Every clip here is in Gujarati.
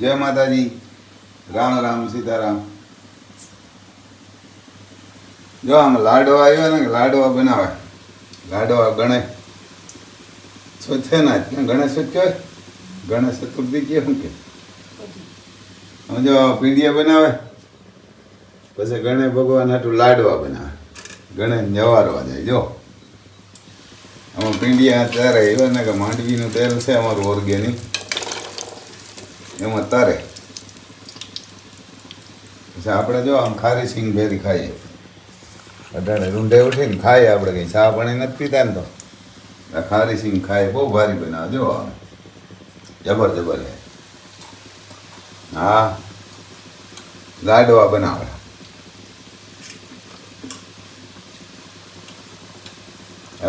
જય માતાજી. રામ રામ, સીતારામ. જો આમ લાડવા આવ્યા ને લાડવા બનાવે લાડવા ગણે સોચે ના જ. ગણેશ કહેવાય ગણેશ ચતુર્થી કે શું કે? જો પીડીએ બનાવે, પછી ગણે ભગવાન હાટું લાડવા બનાવે. ગણે જવારવા જાય. જો. આમાં પીંડિયા અત્યારે એવા ને કે માંડવીનું તેલ છે, અમારું ઓર્ગેનિક એમાં તરે. પછી આપણે જો આમ ખારી સિંગ ભેરી ખાઈએ. અટાણે રૂંઢે ઉઠીને ખાઈએ આપણે કંઈ. ચા પાણી નથી પીતા ને તો. આ ખારી સિંગ ખાય બહુ ભારી બનાવે. જો આમ. જબર જબર હે. હા. લાડવા બનાવે.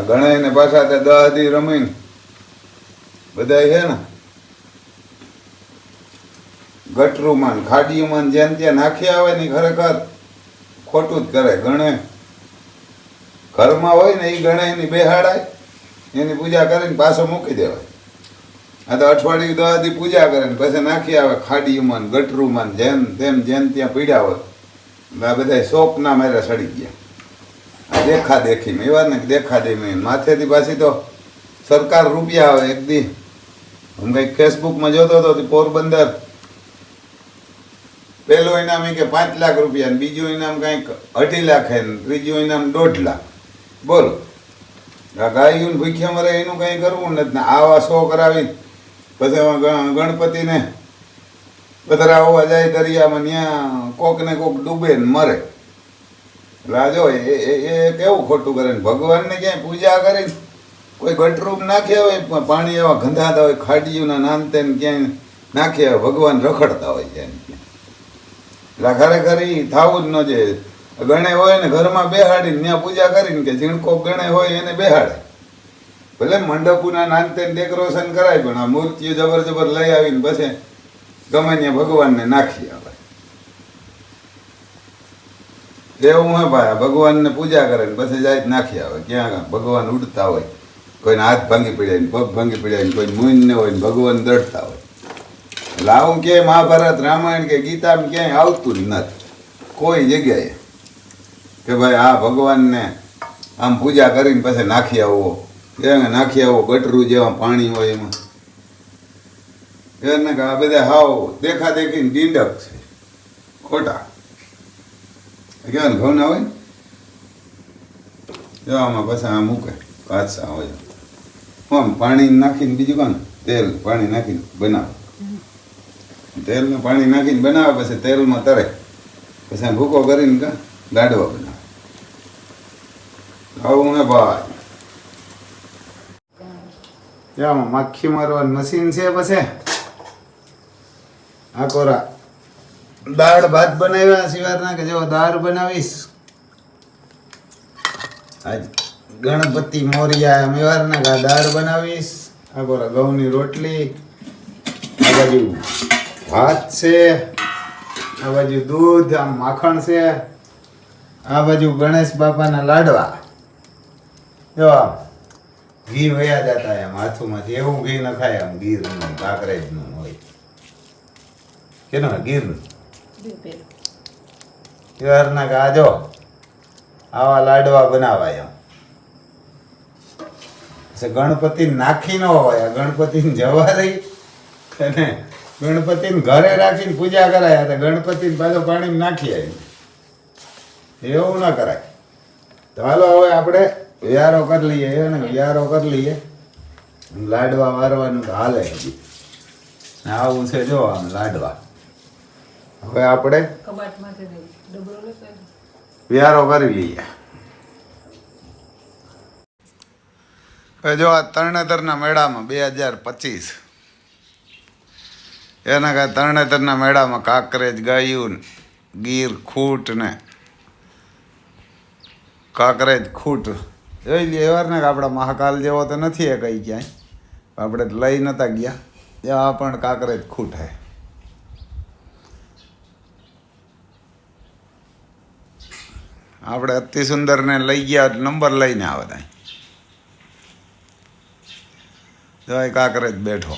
ગણાય ને પાછા તે દહ દી રમીને. બધા છે ને? ગટરુમાં ખાડીમાં જેમ ત્યાં નાખી આવે ને ખરેખર ખોટું જ કરે. ગણે ઘરમાં હોય ને એ ગણે, એની બેહાડાય, એની પૂજા કરીને પાછો મૂકી દેવાય. આ તો અઠવાડિયું દવાથી પૂજા કરે ને પછી નાખી આવે ખાડીમાં ગટરુમાં જેમ તેમ જેમ ત્યાં પીડ્યા હોય. આ બધા સોપના મારે સડી ગયા. આ દેખા દેખી એવા ને દેખા દેખી માથેથી પાછી તો સરકાર રૂપિયા આવે એક દી. હું કંઈક ફેસબુકમાં જોતો હતો પોરબંદર પહેલું ઇનામ એ કે પાંચ લાખ રૂપિયા બીજું ઇનામ કંઈક અઢી લાખ હે ત્રીજું ઇનામ દોઢ લાખ. બોલો. ગાયું ભૂખ્યા મરે એનું કંઈ કરવું નથી. ને આવા શો કરાવી પછી ગણપતિને બધા હોવા જાય દરિયામાં, ત્યાં કોક ને કોક ડૂબે ને મરે. એટલે આ જો એ, એ- કેવું ખોટું કરે ને? ભગવાનને ક્યાંય પૂજા કરે કોઈ ગટરૂપ નાખ્યા હોય, પણ પાણી એવા ગંધાતા હોય, ખાડીઓના નાનતે ક્યાંય નાખ્યા હોય, ભગવાન રખડતા હોય ક્યાંય. એટલે ખરેખર ઈ થાવું જ ન જોઈએ. ગણે હોય ને ઘરમાં બેહાડીને ત્યાં પૂજા કરીને કે ઝીણકો ગણે હોય એને બેહાડે. ભલે મંડપુના નાનતે ડેકોરેશન કરાય, પણ આ મૂર્તિઓ જબર જબર લઈ આવીને પછી ગમે ત્યાં ભગવાનને નાખી આવે એવું હે ભાઈ ભગવાનને પૂજા કરે ને પછી જાય નાખી આવે ક્યાં ભગવાન ઉડતા હોય. કોઈને હાથ ભાંગી પડ્યા પગ ભાંગી પડ્યા કોઈ મૂન ને હોય ને ભગવાન દડતા હોય. એટલે ક્યાંય મહાભારત, રામાયણ કે ગીતામાં ક્યાંય આવતું જ નથી. કોઈ જગ્યાએ. કે ભાઈ આ ભગવાનને આમ પૂજા કરીને પછી નાખી આવો. એને નાખી આવો ગટરું જેવા પાણી હોય એમાં. એને કે આ બધા હાવ દેખા દેખીને ડીંડક છે. ખોટા. કેવા ઘઉં ના હોય જવામાં પછી આ મૂકે. કાચા હોય. આમ પાણી નાખીને બીજું કોણ? તેલ પાણી નાખીને બનાવે. તેલને પાણી નાખીને બનાવે, પછી તેલમાં તરે. પછી ભૂકો કરીને કા લાડવા બનાવે. આવું હે ભાઈ. ત્યાં માખી મારવાનું મશીન છે પછી. આ કોરા દાળ ભાત બનાવ્યા સિવારના કે જો દાળ બનાવીશ? આજ ગણપતિ મોરિયા મેવારના દાળ બનાવીશ? આ કોરા ઘઉંની રોટલી, આ બાજુ ભાત છે, આ બાજુ દૂધ, આમ માખણ છે, આ બાજુ ગણેશ બાપાના લાડવા. જો, ઘી વયા જતા એમ હાથોમાંથી, એવું ઘી ન ખાય આમ ગીરનું કાંકરેજનું હોય. કેનો ગીરનું? યારના ગાજો આવા લાડવા બનાવાય એમ. ગણપતિ નાખી ન હોય, આ ગણપતિને જવા રહી અને ગણપતિને ઘરે રાખીને પૂજા કરાય તો ગણપતિને પાછો પાણી નાખી આવી એવું ના કરાય. તો હાલો હવે આપણે વ્યારો કરી લઈએ ને? વ્યારો કરી લઈએ. લાડવા વારવાનું તો હાલે હજી. આવું છે જો આમ લાડવા. હવે આપણે. વ્યારો કરી લઈએ. હવે જો આ તરણેતરના મેળામાં બે હજાર પચીસ એના કાંઈ તરણેતરના મેળામાં કાંકરેજ, ગાયું ગીર, ખૂટ ને કાંકરેજ, ખૂટ. જોઈ લઈએ ને કે આપણા મહાકાલ જેવો તો નથી એ કઈ ક્યાંય. આપણે લઈ નતા ગયા. ત્યાં પણ કાંકરેજ, ખૂટ હે. આપણે અતિ સુંદરને લઈ ગયા નંબર લઈને આવે ત્યાં. જો કાંકરેજ બેઠો.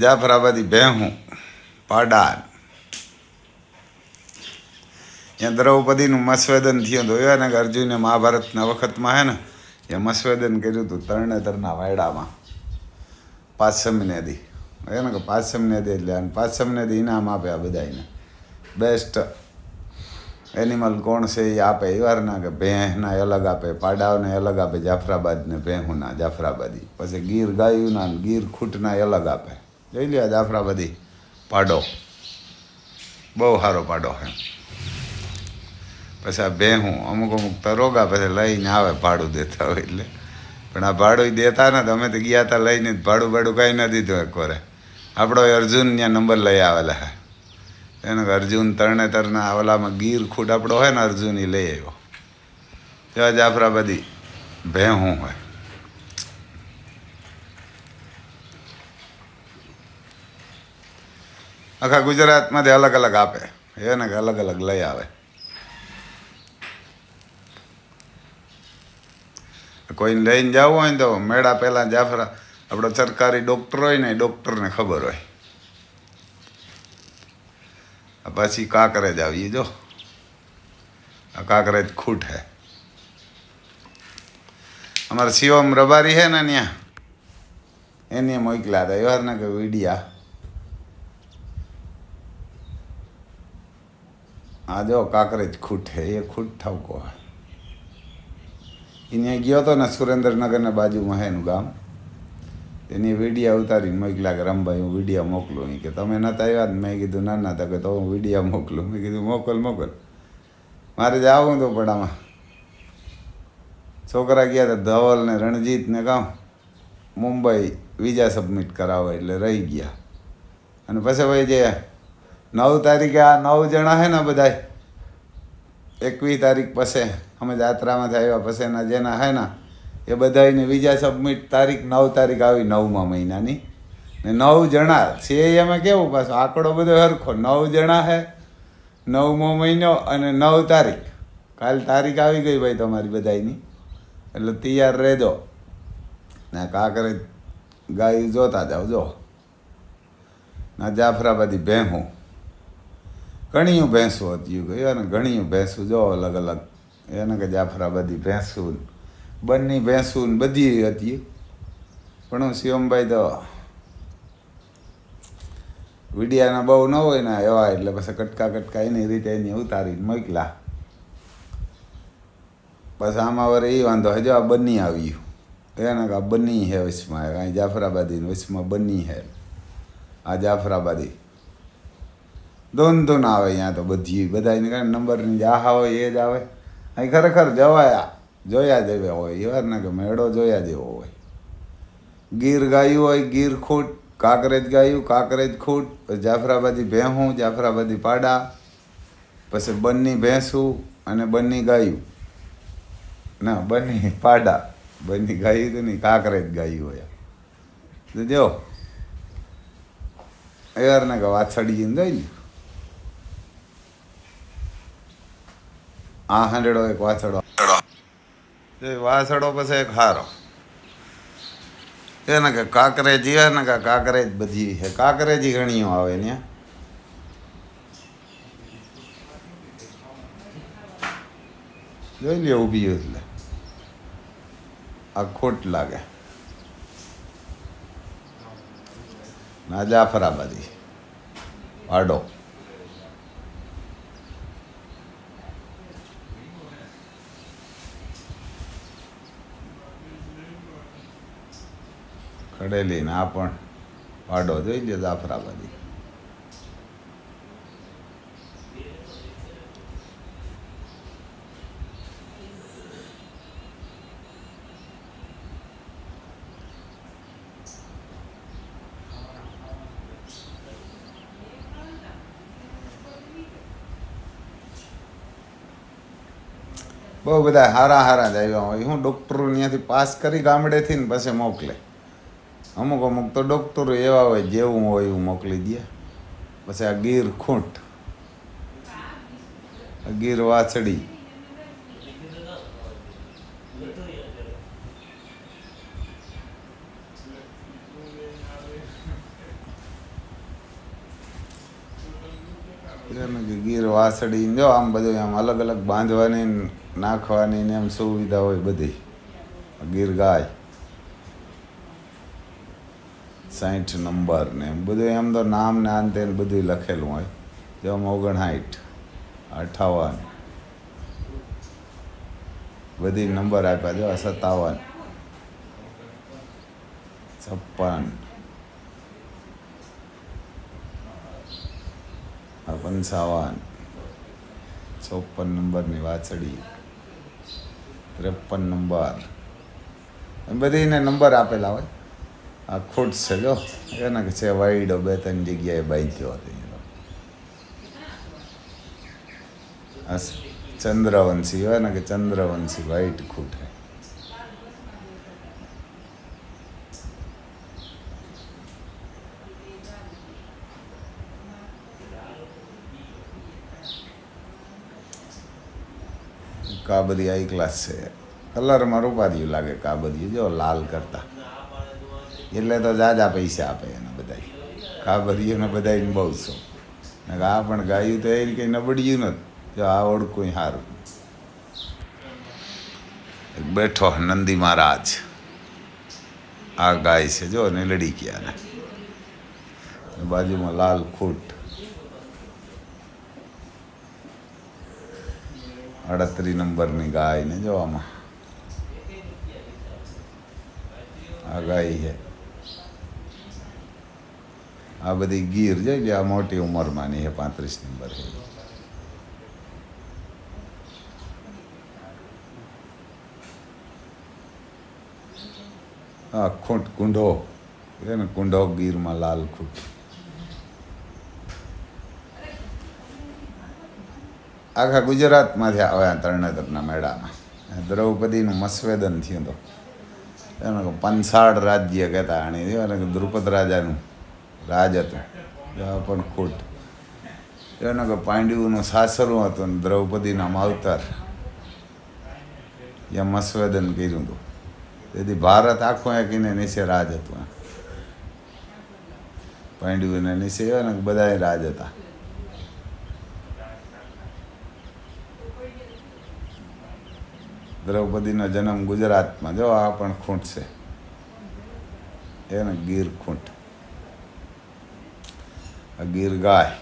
જાફરાબાદી ભેહું પાડાન ત્યાં દ્રૌપદીનું મસ્વેદન થયું તો એવા ને અર્જુને મહાભારતના વખતમાં હે ને, એ મસ્વેદન કર્યું હતું તરણેતરના વાયડામાં. પાછમને દી એને કે પાછમને દે એટલે અને પાછમને દી ઇનામ આપે આ બધાને બેસ્ટ એનિમલ કોણ છે એ આપે એવારના કે ભેંસના અલગ આપે પાડાઓને અલગ આપે, જાફરાબાદને ભેહુના જાફરાબાદી. પછી ગીર ગાયુંના ગીર ખૂટના અલગ આપે. જોઈ લ્યો દાફરા બધી પાડો. બહુ સારો પાડો એમ પછી આ ભેહું અમુક અમુક તરોગા પછી લઈને આવે ભાડું દેતા હોય એટલે. પણ આ ભાડું દેતા ને અમે તો ગયા હતા લઈને ભાડું ભાડું કાંઈ ન દીધું એકવારે આપણો અર્જુન ત્યાં નંબર લઈ આવેલા હે એને અર્જુન અર્જુન તરણેતરના ઓલામાં ગીર ખૂટ આપણો હોય ને અર્જુન એ લઈ આવ્યો. ત્યાં જાફરાબાદી. ભેહું હોય. આખા ગુજરાતમાંથી અલગ અલગ આપે. એને કે અલગ અલગ લઈ આવે. કોઈને લઈને જવું હોય ને તો મેળા પહેલાં જાફરા આપણો સરકારી ડૉક્ટર હોય ને એ ડૉક્ટરને ખબર હોય. પછી પછી કાંકરેજ આવી જો. આ કાંકરેજ ખૂટ હે. અમારે શિવમ રબારી હે ને ત્યાં એને મોકલ્યા હતા. એવાર ને કે વીડિયા. આ જો કાંકરેજ ખૂટ હે એ ખૂટ ઠવકો હે એને ગયો હતો ને સુરેન્દ્રનગરના બાજુમાં હે એનું ગામ. એની વિડીયા ઉતારીને મોકલ્યા કે, રમભાઈ, હું વિડીયા મોકલું. કે, તમે નતા આવ્યા ને? મેં કીધું, ના ના. કે, તો હું વિડીયા મોકલું. મેં કીધું, મોકલ મોકલ. મારે જવું હતું પણ આમાં. છોકરા ગયા હતા ધવલ ને રણજીત ને કામ. મુંબઈ વિઝા સબમિટ કરાવો એટલે રહી ગયા. અને પછી ભાઈ જે નવ તારીખે આ નવ જણા હે ને બધાય? એકવીસ તારીખ પછી અમે જાત્રામાંથી આવ્યા પછીના જેના હે ને, એ બધાને વિઝા સબમિટ તારીખ નવ તારીખ આવી નવમા મહિનાની. ને નવ જણા છે એમાં કેવું પાછું? આંકડો બધો સરખો. નવ જણા હે, નવમો મહિનો અને નવ તારીખ. કાલ તારીખ આવી ગઈ ભાઈ તમારી બધાની એટલે તૈયાર રહેજો. ને કાંકરે ગાય જોતા જાઓ જો. ના જાફરાબાદી ભેહું. ઘણીયું ભેંસું હતી ગયું અને ઘણીયું ભેંસું, જો અલગ અલગ. એને કે જાફરાબાદી ભેંસું બંને ભેંસું બધી હતી. પણ શિવમભાઈ તો વિડિયાના બહુ ન હોય ને એવા, એટલે પછી કટકા કટકા એની રીતે એની ઉતારીને મોકલા. બસ આમાં વરે એ વાંધો હજુ આ બની આવ્યું એને કે આ બની હે વચમાં. કાંઈ જાફરાબાદી વચમાં બની હે. આ જાફરાબાદી. ધૂન ધૂન આવે અહીંયા તો બધી બધા એને કારણે નંબરની જે આહા હોય એ જ આવે. અહીં ખરેખર જવાયા, જોયા જેવા હોય એવા ને કે મેળો જોયા જેવો હોય. ગીર ગાયું હોય, ગીર ખૂટ, કાંકરેજ ગાયું, કાંકરેજ ખૂટ જાફરાબાદી ભેહું, જાફરાબાદી પાડા, પછી બંની ભેંસું અને બંની ગાયું. ના બંની પાડા બંની ગાયું તો નહીં, કાંકરેજ ગાયું હોય. તો જો એવાર ને કે વાછડીને જોઈ ને આ હાંડેડો એક વાછડો વાછડો પછી એક હારો. એને કે કાંકરેજી હે ને કે કાંકરેજ બધી હે કાંકરેજી ઘણીઓ આવે ને. જોઈ લે ઊભી એટલે. આ ખોટ લાગે. ના, જાફરાબાદી. આડો ખડેલી ને પણ પાડો જોઈ લે જાફરાબાદી. બહુ બધા હારા હારા જ આવ્યા હોય. હું ડૉક્ટરો ત્યાંથી પાસ કરી ગામડેથી ને પછી મોકલે. અમુક અમુક તો ડૉક્ટરો એવા હોય, જેવું હોય એવું મોકલી દે. પછી આ ગીર ખૂંટ. ગીર વાછડી. ગીર વાસડી જો આમ બધું આમ અલગ અલગ બાંધવાની નાખવાની ને એમ સુવિધા હોય બધી. ગીર ગાય. સાઠ નંબર ને બધું એમ તો નામ ને આન તે બધું લખેલું હોય. જો ઓગણસાઠ, અઠાવન. બધી નંબર આપ્યા જો સત્તાવન. છપ્પન. પંચાવન. ચોપન નંબરની વાછડી. ત્રેપન નંબર. એમ બધીને નંબર આપેલા હોય. આ ખોટ છે, જો. એને કે છે વાઈડો બે ત્રણ જગ્યાએ બાંધ્યો હતો એનો. આ સ- ચંદ્રવંશી હોય ને કે ચંદ્રવંશી વાઈટ ખૂટ હે કાબરી આઈ ક્લાસ છે. કલરમાં રૂપારિયું લાગે, કાબરિયું, જો, લાલ કરતા. એટલે તો જાજા પૈસા આપે એને બધા કાબરીઓને બધાને બહુ છો ને આ પણ ગાયું તો એ કંઈ નબળ્યું નથી. જો આ ઓળખું સારું બેઠો નંદી મહારાજ. આ ગાય છે જો ને લડી ગયા ને. બાજુમાં લાલ ખૂટ. અડત્રીસ નંબરની ગાય ને જોવામાં આ ગાય છે. આ બધી ગીર છે જે આ મોટી ઉંમરમાંની છે પાંત્રીસ નંબર છે. હા ખૂંટ કુંઢો ને, કુંઢો ગીરમાં લાલ ખૂટ. આખા ગુજરાતમાંથી આવ્યા તરણેતરના મેળામાં. દ્રૌપદીનું મસ્વેદન થયું હતું. એને પંસાડ રાજ્ય કહેતા આણી એને દ્રુપદ રાજાનું. રાજ હતું. પણ ખોટ એને કે પાંડવોનું સાસરું હતું ને દ્રૌપદીના માવતર. એ મસ્વેદન કર્યું હતું. તેથી ભારત આખું એકીને નીચે રાજ હતું એમ. પાંડવોને નીચે એવા ને બધાય રાજ હતા. દ્રૌપદીનો જન્મ ગુજરાતમાં. જો આ પણ ખૂંટ છે. એને ગીર ખૂંટ. આ ગીર ગાય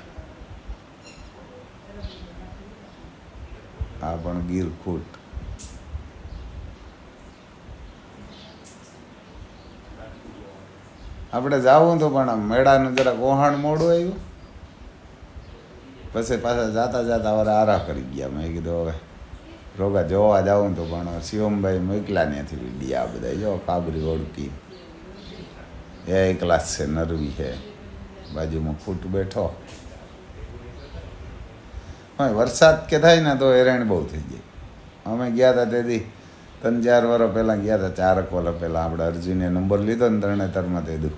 આ પણ ગીર ખૂટ. આપણે જાવું તો પણ મેળાનું જરાક ગોહાણ મોડું આવ્યું. પછી પાછા જાતા જાતા હવે આરા કરી ગયા. મેં કીધું હવે રોગા જોવા જાઉં તો પણ શિવમભાઈ મોકલા ત્યાંથી વિડીયા આ બધા જો કાબરી ઓળખી એ ક્લાસ છે, નરવી છે. બાજુમાં ફૂટ બેઠો હા, વરસાદ કે થાય ને તો હેરાન બહુ થઈ જાય. અમે ગયા હતા તેથી ત્રણ ચાર વર્ષ પહેલાં ગયા હતા ચારક વર્ષ પહેલાં આપણે અર્જુને નંબર લીધો ને તરણેતરમાં તેદું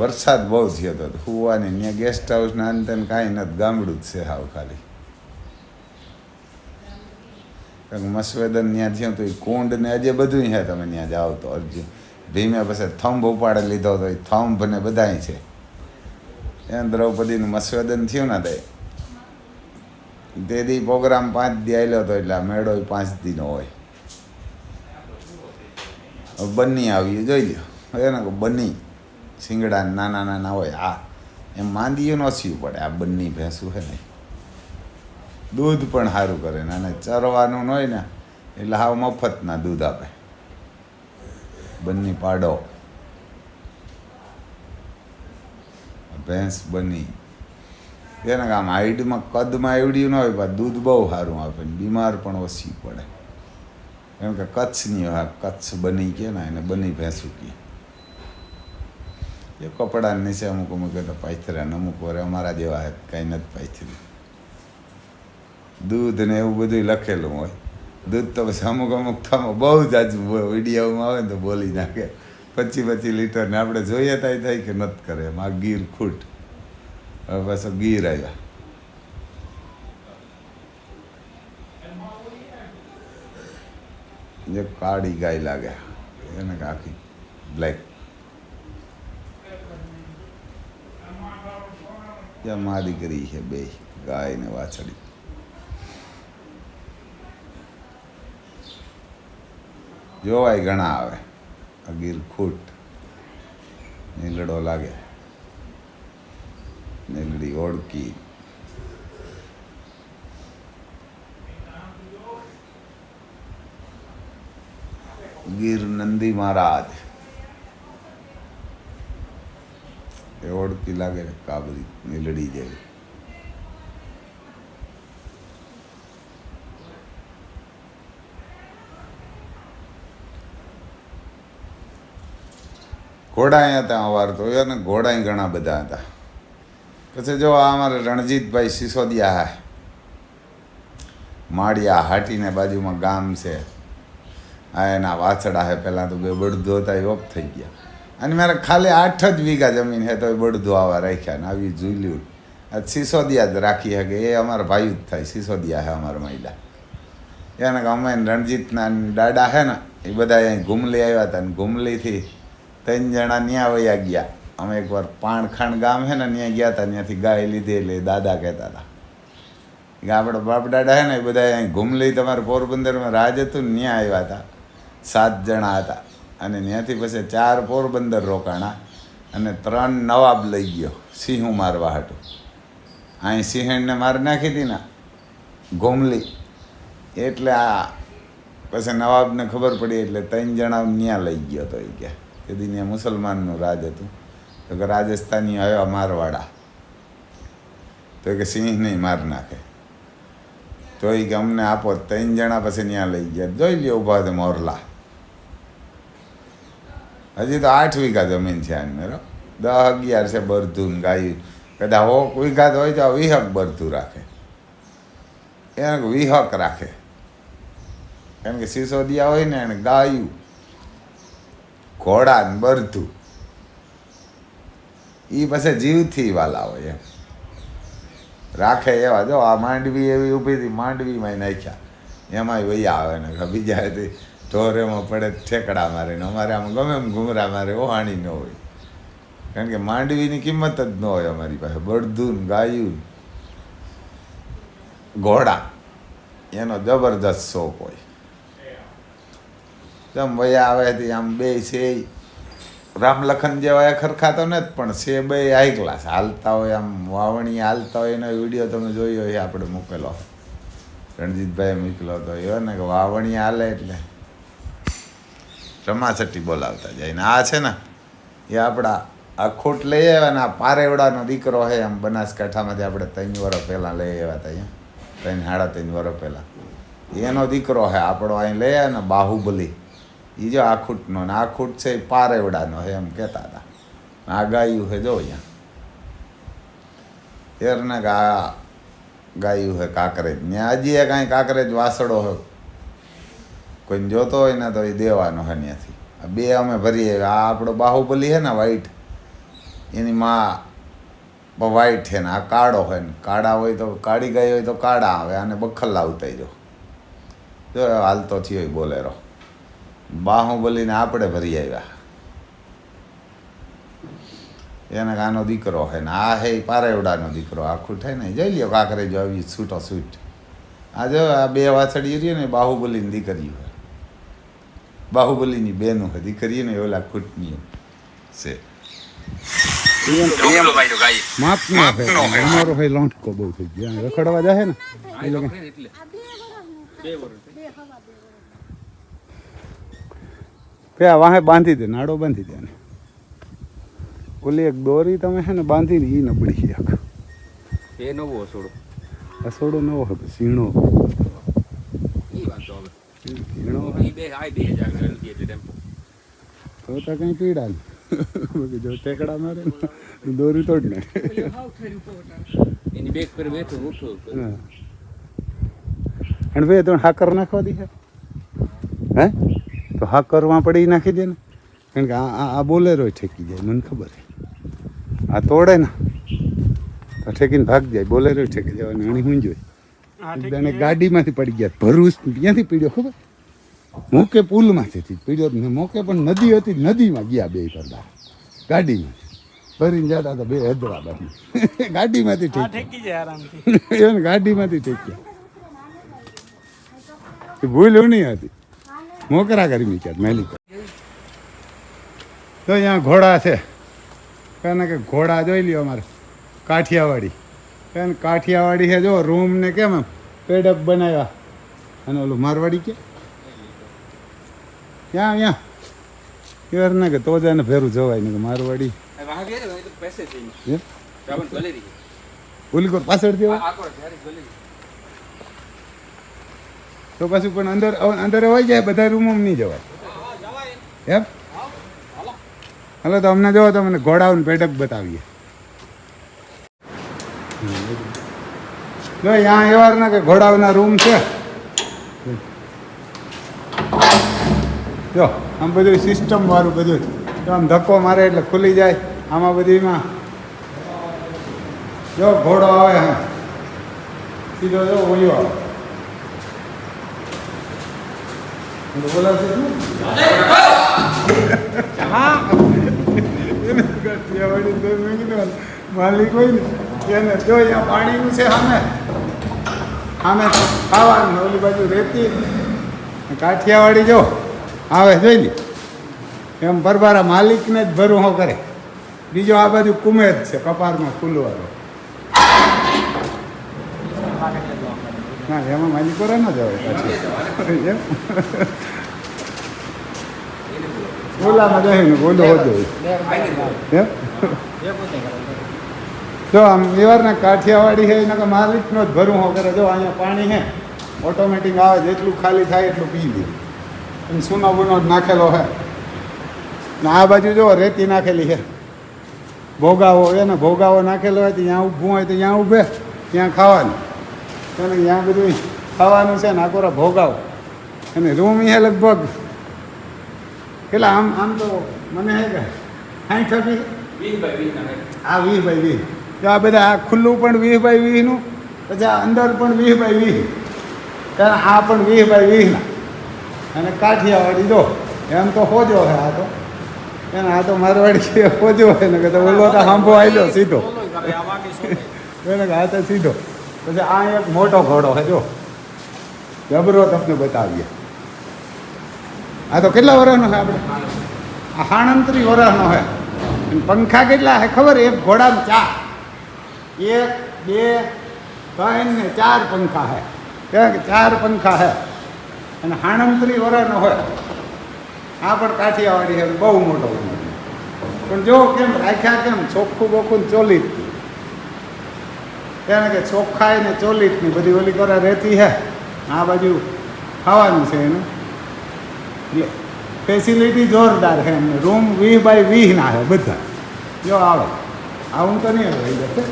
વરસાદ બહુ થયો હતો હુવાની ત્યાં ગેસ્ટ હાઉસ ને અંતે કાંઈ નથી, ગામડું જ છે હાવ ખાલી. કારણ કે મસવેદન ત્યાં થયું તો એ કુંડ ને આજે બધું છે તમે ત્યાં જાઓ તો અર્જુન ભીમે પછી થંભ ઉપાડે લીધો તો એ થંભ ને બધાય છે. એમ દ્રૌપદીનું મસ્વેદન થયું ને તે. તે દી પ્રોગ્રામ પાંચ દી આવેલો હતો એટલે આ મેળો પાંચ દીનો હોય. બની આવ્યું આવી જોઈ લ્યો. એને બની. શિંગડા નાના નાના હોય આ એમ માંદીએ નોસ્યું પડે, આ બંની ભેંસું છે ને. દૂધ પણ સારું કરે ને, અને ચરવાનું હોય ને, એટલે હાવ મફતના દૂધ આપે. બંની પાડો. ભેંસ બની. એને આમ હાઈટમાં કદમાં એવડ્યું ન હોય, પણ દૂધ બહુ સારું આપે ને બીમાર પણ ઓછી પડે. કેમ કે કચ્છની હા, કચ્છ બની કે ને, એને બની ભેંસું કે. એ કપડા નીચે અમુક અમુક તો પાથર્યા ને અમુક વરે અમારા જેવા કાંઈ નથી પાથર્યું. દૂધ ને એવું બધું લખેલું હોય. દૂધ તો પછી અમુક અમુક થમો બહુ જાજુ વિડીયોમાં આવે ને તો બોલી નાખે. પચી પચી લીટર ને આપણે જોઈએ થાય થાય કે નથી કરે એમ. આ ગીર ખૂટ. હવે પાછો ગીર આવ્યા જે કાળી ગાય લાગે. એને આખી બ્લેક ત્યાં મારી કરી છે બે ગાય ને વાછડી. જોવાય ઘણા આવે. અગીર ખૂટ. નીલડો લાગે. નીલડી ઓળકી ગીર નંદી મહારાજ. એ ઓળખી લાગે કાબરી, નીલડી જેવી. ઘોડા અહીંયા ત્યાં અવાર તો અને ઘોડા ઘણા બધા હતા. પછી જો આ અમારે રણજીતભાઈ સિસોદિયા હે. માળિયા હાટીને બાજુમાં ગામ છે. આ એના વાછડા હે, પહેલાં તો બે બળદો હતા, એ ઓફ થઈ ગયા. અને મારે ખાલી આઠ જ વીઘા જમીન હે તો એ બળદો આવા રાખ્યા ને આવી ઝૂલ્યું. આ સિસોદિયા જ રાખી શકે એ અમારા ભાઈ જ થાય, સિસોદિયા હે અમારા મહિલા એને કે અમે રણજીતના દાડા હે ને, એ બધા અહીં ઘુમલી આવ્યા હતા ને ઘુમલીથી ત્રણ જણા ત્યાં વયા ગયા. અમે એકવાર પાણખાણ ગામ છે ને ત્યાં ગયા હતા ત્યાંથી ગાય લીધી એટલે દાદા કહેતા હતા કે આપણે બાપ દાડા હે ને એ બધા અહીં ઘુમલી તમારે પોરબંદરમાં રાજ હતું ને ત્યાં આવ્યા હતા સાત જણા હતા. અને ત્યાંથી પછી ચાર પોરબંદર રોકાણા અને ત્રણ નવાબ લઈ ગયો, સિંહું મારવા હતું અહીં સિંહણને મારી નાખી હતી ને ઘોમલી એટલે આ, પછી નવાબને ખબર પડી એટલે ત્રણ જણા ત્યાં લઈ ગયો તો એ કે. કે દી ત્યાં મુસલમાનનું રાજ હતું. તો કે રાજસ્થાની આવ્યા મારવાડા. તો કે સિંહ નહીં માર નાખે. તો એ કે અમને આપો ત્રણ જણા પછી ત્યાં લઈ ગયા. જોઈ લ્યો ઊભા છે મોરલા. હજી તો આઠ વીઘા જમીન છે આને દસ અગિયાર છે બરધું ગાયું. કદાચ હોક વિઘાત હોય તો વિહક બરધું રાખે. એને વિહક રાખે. કારણ કે સિસોદિયા હોય ને એને ગાયું. ઘોડા ને બરધું એ પછી જીવથી વાલા હોય એમ. રાખે એવા, જો આ માંડવી એવી ઊભી હતી માંડવીમાં નાખ્યા. એમાંય વૈયા આવે ને બીજા ઢોરેમાં પડે ઠેકડા મારે ને અમારે આમ ગમે એમ ઘૂમરા મારે, ઓહાણી ન હોય. કારણ કે માંડવીની કિંમત જ ન હોય અમારી પાસે. બળદું ગાયું ઘોડા. એનો જબરદસ્ત શોખ હોય. જેમ વયા આવે હતી આમ બે છે રામલખન જેવા એ ખરખા તો નથી, પણ છે બે હાઈ ક્લાસ. હાલતા હોય આમ વાવણી, હાલતા હોય એનો વીડિયો તમે જોયો હોય આપણે મૂકેલો. રણજીતભાઈએ મૂકેલો હતો એવો ને કે વાવણી હાલે એટલે. રમાસટી બોલાવતા જાય ને આ છે ને, એ આપણા આ લઈ આવ્યા ને આ પારેવડાનો દીકરો છે, આમ બનાસકાંઠામાંથી આપણે ત્રણ વર્ષ પહેલાં લઈ આવ્યા હતા અહીંયા. ત્રણ, સાડા ત્રણ વર્ષ પહેલાં. એનો દીકરો છે, આપણો અહીં લઈ આવ્યા ને બાહુબલી. એ જો આ ખૂટનો ને આ ખૂટ છે એ પારેવડાનો છે એમ કહેતા હતા. આ ગાયું છે જો અહીંયા. એરને આ ગાયું છે કાંકરેજ. ને હજી એ કાંઈ કાંકરેજ વાસડો હોય કોઈને જોતો હોય ને તો એ દેવાનો હે ત્યાંથી આ બે અમે ભરીએ. આ આપણો બાહુબલી છે ને વ્હાઈટ એની માં વ્હાઈટ છે ને. આ કાળો હોય ને. કાળા હોય તો કાળી ગાય હોય તો કાળા આવે. અને બખલ્લા ઉતારી જો હાલતો થયો બોલેરો. બાહુબલીને આપણે ભરી આવ્યા. એને આનો દીકરો હે ને આ હે પારેવડાનો દીકરો આખું થાય ને. જોઈ લ્યો કાંકરે જો આવી છૂટો છૂટ. આ જો આ બે વાછડી રહી ને બાહુબલીની દીકરી હોય. બાહુબલીની બેનું હોય દીકરી ને ઓલા ખૂટની છે. અમારો ભાઈ લોંઠકો બહુ થઈ ગયો. રખડવા જાય ને? કે આ વાહે બાંધી દે નાડો બાંધી દે. ઓલી એક દોરી તમે છે ને બાંધી ને એ નબળી છે આખ એ નવો અસોડો અસોડો નવો હતો નથી તો તો કઈ પીડા નહીં જો ટેકડા મારે દોરી તોડ ને એની બેગ પર બેઠો ઉઠો. અને ભાઈ તો હાકર નાખવા દી હે? તો હા હાકરમાં પડી નાખી દે ને. કારણ કે આ આ- બોલેરો ઠેકી જાય મને ખબર છે. આ તોડે ને તો ઠેકીને ભાગ જાય બોલેરો ઠેકી જાય અને હું જોઈ અને ગાડીમાંથી પડી ગયા ભરૂચ ક્યાંથી પીડ્યો ખબર? મોકે પુલમાંથી પીડ્યો ને. મોકે પણ નદી હતી નદીમાં ગયા બે પરદા ગાડીમાં ભરીને જતા હતા બે હૈદરાબાદ ગાડીમાંથી ઠેકી જાય આરામથી. એને ગાડીમાંથી ઠેકી એ ભૂલ એવું નહીં હતી. મોકરા કરી મીક્યા મેલી. તો અહીંયા ઘોડા છે. કારણ કે ઘોડા જોઈ લ્યો અમારે કાઠિયાવાડી. કારણ કાઠિયાવાડી છે જો રૂમ ને કેમ એમ પેડઅપ બનાવ્યા. અને ઓલું મારવાડી કે? ક્યાં અહીંયા ના કે તો જ એને ભેરું જવાય ને કે મારવાડી. વાહ પાછળ ને તો પેસે થઈ એમ? ચાવન ગલેરી ઓલી કોર પાછળથી હોય આકોર ત્યારે ગલેરી તો પછી પણ અંદર અંદર હોય જાય, બધા રૂમમાં નહીં જવાય. એમ? હાલો, તો અમને જો તમને ઘોડાઓને પેટક બતાવીએ. જો અહીંયા એવા ના કે ઘોડાઓના રૂમ છે. જો, આમ બધું સિસ્ટમ વાળું બધું. જો, આમ ધક્કો મારે એટલે ખુલી જાય. આમાં બધીમાં જો, ઘોડો આવે સીધો જો ઓયો આવે હું તો બોલાવશે શું? માલિક હોય ને એને જો અહીંયા પાણીનું છે સામે. સામે ખાવાનું ઓલી બાજુ રેતી કાઠિયાવાડી જો આવે જોઈ ને એમ ભરભારા માલિકને જ ભરું હો કરે. બીજો આ બાજુ કુમેર છે કપારમાં ખુલ્લવાનો ના, એમાં માલિકો કરે ન જવાય પછી. એમ? ઓલામાં ને એમ? જો આમ વ્યવહારના કાઠિયાવાડી છે એના માલિકનો જ ભરું હો કરે. જો અહીંયા પાણી છે ઓટોમેટિક આવે, જેટલું ખાલી થાય એટલું પી લે. અને સૂનો બૂનો જ નાખેલો છે ને આ બાજુ જો રેતી નાખેલી છે ભોગાવો હોય ને ભોગાવો નાખેલો હોય તો ત્યાં ઊભું હોય તો ત્યાં ઊભે, ત્યાં ખાવાનું. અને ત્યાં બધું ખાવાનું છે ને આકોરા ભોગાવો. અને રૂમ એ લગભગ એટલે આમ આમ તો મને હે કે સાઠ થકી વીસ વીસ આ વીસ બાય વીસ. તો આ બધા આ ખુલ્લું પણ વીસ બાય વીસનું પછી આ અંદર પણ વીસ બાય વીસ. કારણ આ પણ વીસ બાય વીસના અને કાઠિયાવાડી દો એમ તો હોજો હે આ તો. એને આ તો મારવાડી હોજો હોય ને કે તો ઓલો તો હાંભો આવ્યો સીધો. એને કે આ તો સીધો. પછી આ એક મોટો ઘોડો છે, જો. જબરો તમને બતાવીએ. આ તો કેટલા વર્ષનો છે આપણે? આ હાણંત્રી વર્ષનો છે. પંખા કેટલા છે ખબર? એક ઘોડામાં ચાર. એક, બે, ત્રણ ને ચાર પંખા છે. ક્યાંક ચાર પંખા છે. અને હાણંત્રી વર્ષનો હોય આ પણ કાઠિયાવાડી છે, બહુ મોટો. પણ જો કેમ રાખ્યા કેમ ચોખ્ખું બોખું ચોલીત તેને કે ચોખ્ખાઈ ને ચોલીતની બધી ઓલી કરે રહેતી હે. આ બાજુ ખાવાનું છે એનું. એટલે ફેસિલિટી જોરદાર છે એમને. રૂમ વીહ બાય વીહના છે બધા. જો આવે. આવું તો નહીં રહી જશે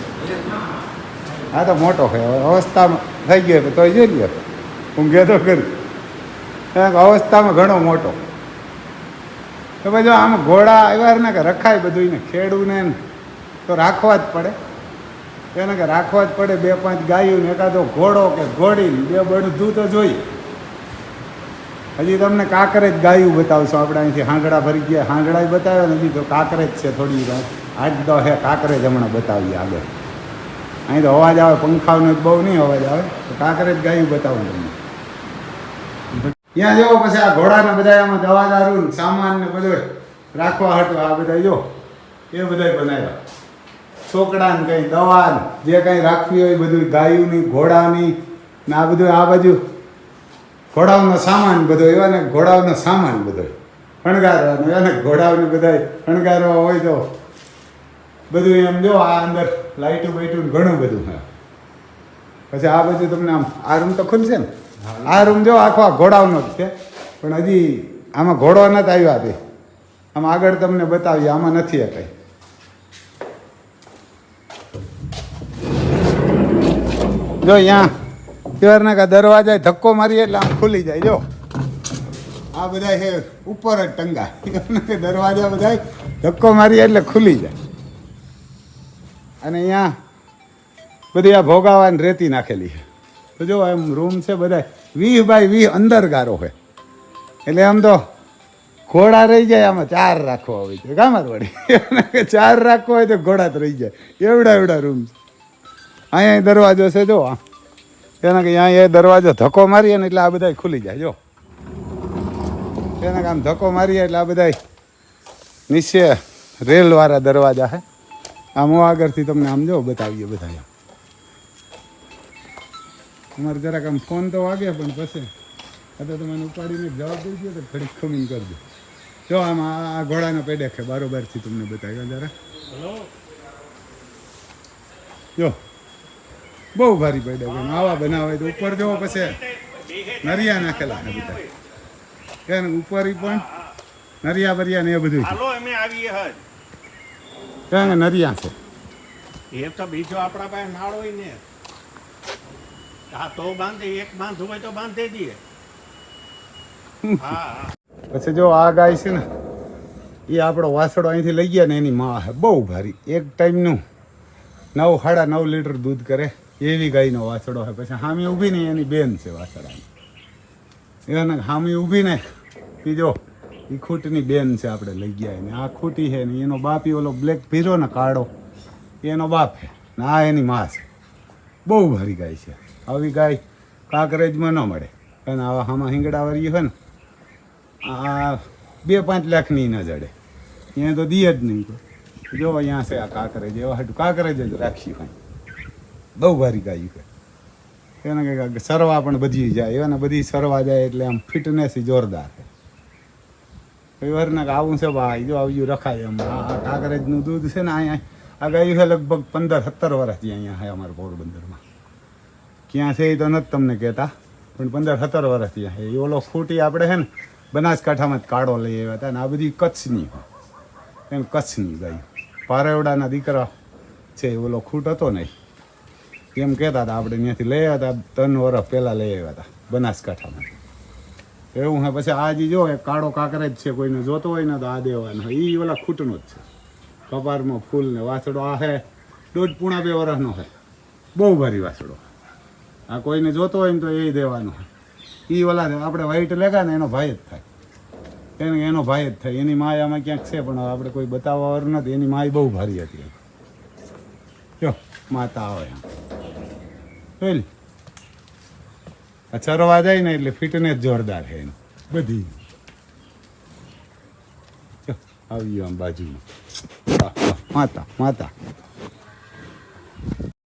આ તો મોટો છે. અવસ્થામાં થઈ ગયો તો જોઈ ગયો ઊંઘે તો કરી કારણ અવસ્થામાં ઘણો મોટો. તો પછી આમ ઘોડા આવ્યા ને કે રખાય બધું ને, ખેડૂને તો રાખવા જ પડે. એને કે રાખવા જ પડે બે પાંચ ગાયું ને એકાદો ઘોડો કે ઘોડી, બે બળદું તો જોઈએ હજી તમને કાંકરેજ ગાયું બતાવશો, આપણે અહીંથી હાંગડા ભરી ગયા. હાંગડા બતાવ્યો ને હજી તો જ છે થોડી વાર આજ તો હે કાંકરે જ હમણાં બતાવીએ આગળ. અહીં તો અવાજ આવે પંખાનો જ બહુ નહીં અવાજ આવે. તો કાંકરે જ ગાયું બતાવું તમને. ત્યાં જો પછી આ ઘોડાના બધા આમાં દવા દારૂ સામાન ને બધું રાખવા હતું આ બધા જો. એ બધા બનાવ્યા. છોકડા ને કંઈ દવા જે કંઈ રાખવી હોય બધું ગાયુંની, ઘોડાની ને આ બધું આ બાજુ ઘોડાઓનો સામાન બધો, એવા ને ઘોડાઓનો સામાન બધો. શણગારવાનો એને ઘોડાઓને બધા શણગારવા હોય તો બધું એમ જો આ અંદર લાઇટું બાઇટું ઘણું બધું હા પછી આ બધું તમને આમ, આ રૂમ તો ખુલશે ને? આ રૂમ જો આખો આ ઘોડાઓનો જ છે. પણ હજી આમાં ઘોડો નથી આવ્યો આપે આમ આગળ તમને બતાવીએ, આમાં નથી આ કંઈ. જો અહીંયા કેવારના કા દરવાજા ધક્કો મારીએ એટલે આમ ખુલી જાય, જો. આ બધા છે ઉપર જ ટંગા. દરવાજા બધા ધક્કો મારીએ એટલે ખુલી જાય. અને અહીંયા બધી આ ભોગાવાની રેતી નાખેલી છે. તો જો એમ રૂમ છે બધા વીહ બાય વીહ અંદર ગારો હોય એટલે આમ તો ઘોડા રહી જાય, આમાં ચાર રાખવા હોય છે. ગામર વળી. ચાર રાખવા હોય તો ઘોડા તો રહી જાય. એવડા એવડા રૂમ અહીંયા દરવાજો છે જો. એના કે અહીંયા એ દરવાજો ધક્કો મારીએ ને એટલે આ બધા ખુલી જાય જો. એને કે આમ ધક્કો મારીએ એટલે આ બધા નીચે રેલવાળા દરવાજા છે. આમ હું આગળથી તમને આમ જો બતાવીએ બધા. અમારે જરાક આમ ફોન તો વાગે પણ પછી આ તો મને ઉપાડીને જવાબ દઈ દો તો ઘડીક ખમીન કરજો જો આમ આ આ ઘોડાનો પેડે છે બારોબારથી તમને બતાવ્યો જરા જો. બહુ ભારી પડ્યા બેન આવા બનાવે તો ઉપર જવો પછી નરિયા નાખેલા છે બધા. કે ઉપર પણ નરિયા બરિયા ને એ બધું. હાલો અમે આવીએ હજ કે નરિયા છે. એ તો બીજો આપણા પાસે નાળો હોય ને. હા તો બાંધે એક બાંધવું હોય તો બાંધી દઈએ હા હા. પછી જો આ ગાય છે ને એ આપણો વાસડો અહીંથી લઈ ગયા ને એની માં બહુ ભારી. એક ટાઈમનું નવ સાડા નવ લીટર દૂધ કરે. એવી ગાયનો વાસડો છે પછી હામી ઊભી ને એની બેન છે વાછડાની એને હામી ઊભી ને બીજો એ ખૂટની બેન છે આપણે લઈ ગયા એને. આ ખૂટી છે ને એનો બાપ એ ઓલો બ્લેક ભીરો ને કાળો. એનો બાપ છે ને આ એની માં છે. બહુ ભારી ગાય છે. આવી ગાય કાંકરેજમાં ન મળે. અને આવા હામાં હિંગડાવાળી હોય ને, આ બે પાંચ લાખની ન જડે. અહીંયા તો દીએ જ નહીં જો અહીંયા છે આ કાંકરેજ. એવા હાટું કાંકરેજ જ રાખી ભાઈ બહુ ભારી ગાયું છે. એને કંઈક સરવા પણ બધી જાય. એને બધી સરવા જાય એટલે આમ ફિટનેસ જોરદાર છે. કોઈ વાર ને કે આવું છે ભાઈ, જો આવ્યું રખાય એમ. આ કાગરેજનું દૂધ છે ને અહીંયા, આ ગાયું છે લગભગ પંદર સત્તર વર્ષથી અહીંયા છે અમારા પોરબંદરમાં. ક્યાં છે એ તો નથી તમને કહેતા, પણ પંદર સત્તર વર્ષથી એ ઓલો ખૂટી આપણે છે ને, બનાસકાંઠામાં જ કાળો લઈ આવ્યા હતા ને, આ બધી કચ્છની એમ કચ્છની ગાય. પારેવડાના દીકરા છે એ ઓલો ખૂટ હતો ને એમ કહેતા હતા, આપણે ત્યાંથી લઈ આવ્યા હતા, ત્રણ વર્ષ પહેલાં લઈ આવ્યા હતા, બનાસકાંઠામાં. એવું હે, પછી આજે જો એ કાળો કાંકરેજ છે, કોઈને જોતો હોય ને તો આ દેવાનો એ ઓલા ખૂટનો જ છે. કપારમાં ફૂલ ને વાસડો આ હે, દોઢ પૂણા બે વર્ષનો હે. બહુ ભારી વાસડો આ કોઈને જોતો હોય ને તો એ દેવાનો એ ઓલા આપણે વ્હાઈટ લેગા ને એનો ભાઈ જ થાય. એને, એનો ભાઈ જ થાય. એની માય આમાં ક્યાંક છે, પણ આપણે કોઈ બતાવવા વાર નથી. એની માય બહુ ભારી હતી. જો, માતા આવે આમ જોઈ ચરવા જાય ને એટલે ફિટનેસ જોરદાર છે એની. બધી. આવ્યું આમ બાજુમાં. માતા માતા.